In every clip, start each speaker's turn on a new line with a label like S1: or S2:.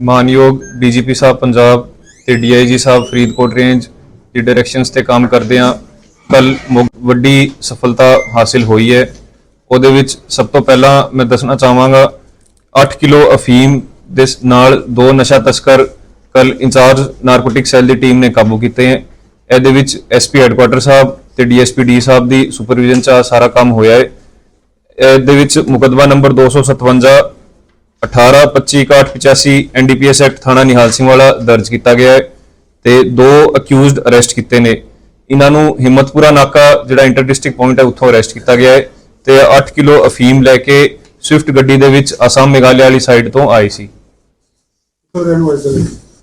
S1: ਮਾਨਯੋਗ ਡੀਜੀਪੀ ਸਾਹਿਬ ਪੰਜਾਬ ਤੇ ਡੀਆਈਜੀ ਸਾਹਿਬ ਫਰੀਦਕੋਟ ਰੇਂਜ ਦੀ ਡਾਇਰੈਕਸ਼ਨਸ ਤੇ ਕੰਮ ਕਰਦੇ ਆ ਕੱਲ ਵੱਡੀ ਸਫਲਤਾ ਹਾਸਿਲ ਹੋਈ ਹੈ। ਉਹਦੇ ਵਿੱਚ ਸਭ ਤੋਂ ਪਹਿਲਾਂ ਮੈਂ ਦੱਸਣਾ ਚਾਹਾਂਗਾ 8 ਕਿਲੋ ਅਫੀਮ ਦੇ ਨਾਲ ਦੋ ਨਸ਼ਾ ਤਸਕਰ ਕੱਲ ਇੰਚਾਰਜ ਨਾਰਕੋਟਿਕ ਸੈੱਲ ਦੀ ਟੀਮ ਨੇ ਕਾਬੂ ਕੀਤੇ ਹੈ। ਇਹਦੇ ਵਿੱਚ ਐਸਪੀ ਹੈੱਡਕੁਆਟਰ ਸਾਹਿਬ ਤੇ ਡੀਐਸਪੀ ਡੀ ਸਾਹਿਬ ਦੀ ਸੁਪਰਵਿਜ਼ਨ ਚ ਸਾਰਾ ਕੰਮ ਹੋਇਆ ਹੈ। ਇਹਦੇ ਵਿੱਚ ਮੁਕਦਮਾ ਨੰਬਰ 257 18 25 85 ਐਨਡੀਪੀਐਸ ਐਕਟ ਥਾਣਾ ਨਿਹਾਲ ਸਿੰਘ ਵਾਲਾ ਦਰਜ ਕੀਤਾ ਗਿਆ ਹੈ ਤੇ ਦੋ ਅਕਿਊਜ਼ਡ ਅਰੈਸਟ ਕੀਤੇ ਨੇ। ਇਹਨਾਂ ਨੂੰ ਹਿੰਮਤਪੁਰਾ ਨਾਕਾ ਜਿਹੜਾ ਇੰਟਰ ਡਿਸਟ੍ਰਿਕਟ ਪੁਆਇੰਟ ਹੈ ਉੱਥੋਂ ਅਰੈਸਟ ਕੀਤਾ ਗਿਆ ਹੈ ਤੇ 8 ਕਿਲੋ ਅਫੀਮ ਲੈ ਕੇ ਸਵਿਫਟ ਗੱਡੀ ਦੇ ਵਿੱਚ ਅਸਾਮ ਮੇਘਾਲਿਆ ਵਾਲੀ ਸਾਈਡ ਤੋਂ ਆਏ ਸੀ।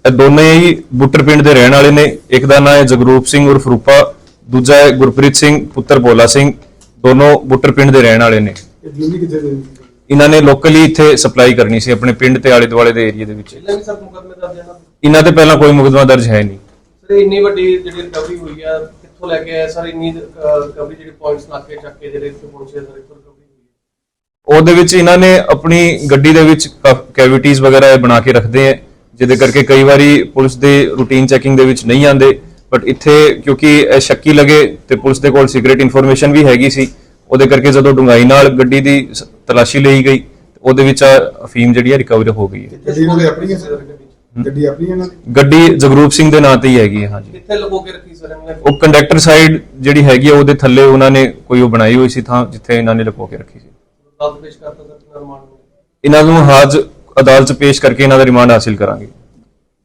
S1: ਇਹ ਦੋਨੇ ਹੀ ਬੁੱਟਰ ਪਿੰਡ ਦੇ ਰਹਿਣ ਵਾਲੇ ਨੇ। ਇੱਕ ਦਾ ਨਾਮ ਹੈ ਜਗਰੂਪ ਸਿੰਘ ਉਰਫ ਰੂਪਾ ਦੂਜਾ ਹੈ ਗੁਰਪ੍ਰੀਤ ਸਿੰਘ ਪੁੱਤਰ ਭੋਲਾ ਸਿੰਘ। ਦੋਨੋਂ ਬੁੱਟਰ ਪਿੰਡ ਦੇ ਰਹਿਣ ਵਾਲੇ ਨੇ? ਇਹਨਾਂ ਨੇ ਲੋਕਲੀ ਇੱਥੇ ਸਪਲਾਈ ਕਰਨੀ ਸੀ ਆਪਣੇ ਪਿੰਡ ਤੇ ਆਲੇ ਦੁਆਲੇ ਦੇ ਏਰੀਆ ਦੇ ਵਿੱਚ।
S2: ਪਹਿਲਾਂ ਵੀ ਸਭ ਮੁਕਦਮੇ ਦਰਜ ਹੈ ਨਾ
S1: ਇਹਨਾਂ ਤੇ ਪਹਿਲਾਂ ਕੋਈ ਮੁਕਦਮਾ ਦਰਜ ਹੈ ਨਹੀਂ।
S2: ਸਰ ਇੰਨੀ ਵੱਡੀ ਜਿਹੜੀ ਰਿਕਵਰੀ ਹੋਈ ਆ ਕਿੱਥੋਂ ਲੈ ਕੇ ਆਏ ਸਰ ਇੰਨੀ ਰਿਕਵਰੀ ਜਿਹੜੇ ਪੁਆਇੰਟਸ ਨਾਕੇ ਚੱਕ ਕੇ ਜਿਹੜੇ ਇੱਥੇ ਪਹੁੰਚੇ ਸਰ ਇੱਥੋਂ ਰਿਕਵਰੀ ਹੋਈ ਹੈ
S1: ਉਹਦੇ ਵਿੱਚ ਇਹਨਾਂ ਨੇ ਆਪਣੀ ਗੱਡੀ ਦੇ ਵਿੱਚ ਕੈਵਿਟੀਜ਼ ਵਗੈਰਾ ਬਣਾ ਕੇ ਰੱਖਦੇ ਆ ਜਿਹਦੇ ਕਰਕੇ ਕਈ ਵਾਰੀ ਪੁਲਿਸ ਦੇ ਰੂਟੀਨ ਚੈਕਿੰਗ ਦੇ ਵਿੱਚ ਨਹੀਂ ਆਉਂਦੇ। ਬਟ ਇੱਥੇ ਕਿਉਂਕਿ ਸ਼ੱਕੀ ਲੱਗੇ ਤੇ ਪੁਲਿਸ ਦੇ ਕੋਲ ਸੀਕ੍ਰੀਟ ਇਨਫੋਰਮੇਸ਼ਨ ਵੀ ਹੈਗੀ ਸੀ ਉਹਦੇ ਕਰਕੇ ਜਦੋਂ ਡੁੰਗਾਈ ਨਾਲ ਗੱਡੀ ਦੀ ਤਲਾਸ਼ੀ ਲਈ ਗਈ ਉਹਦੇ ਵਿੱਚ ਅਫੀਮ ਜਿਹੜੀ ਹੈ ਰਿਕਵਰ ਹੋ ਗਈ ਹੈ।
S3: ਗੱਡੀ ਇਹਨਾਂ ਦੀ ਆਪਣੀ ਹੈ ਸਰ
S2: ਗੱਡੀ 'ਚ।
S3: ਗੱਡੀ ਆਪਣੀ ਹੈ ਇਹਨਾਂ ਦੀ
S1: ਗੱਡੀ ਜਗਰੂਪ ਸਿੰਘ ਦੇ ਨਾਂ ਤੇ ਹੀ ਹੈਗੀ ਹੈ ਹਾਂਜੀ।
S2: ਕਿੱਥੇ ਲਗੋ ਕੇ ਰੱਖੀ ਸਰ ਇਹਨਾਂ ਨੇ?
S1: ਉਹ ਕੰਡਕਟਰ ਸਾਈਡ ਜਿਹੜੀ ਹੈਗੀ ਹੈ ਉਹਦੇ ਥੱਲੇ ਉਹਨਾਂ ਨੇ ਕੋਈ ਉਹ ਬਣਾਈ ਹੋਈ ਸੀ ਥਾਂ ਜਿੱਥੇ ਇਹਨਾਂ ਨੇ ਲੁਕੋ ਕੇ ਰੱਖੀ ਸੀ।
S2: ਦੱਸ ਪੇਸ਼ ਕਰਤਾ ਸਰ ਨਿਰਮਾਣ ਨੂੰ
S1: ਇਹਨਾਂ ਨੂੰ ਹਾਜ ਅਦਾਲਤ 'ਚ ਪੇਸ਼ ਕਰਕੇ ਇਹਨਾਂ ਦਾ ਰਿਮਾਂਡ ਹਾਸਿਲ ਕਰਾਂਗੇ।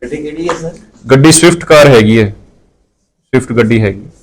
S4: ਗੱਡੀ ਕਿਹੜੀ ਹੈ ਸਰ?
S1: ਗੱਡੀ ਸਵਿਫਟ ਕਾਰ ਹੈਗੀ ਹੈ। ਸਵਿਫਟ ਗੱਡੀ ਹੈਗੀ।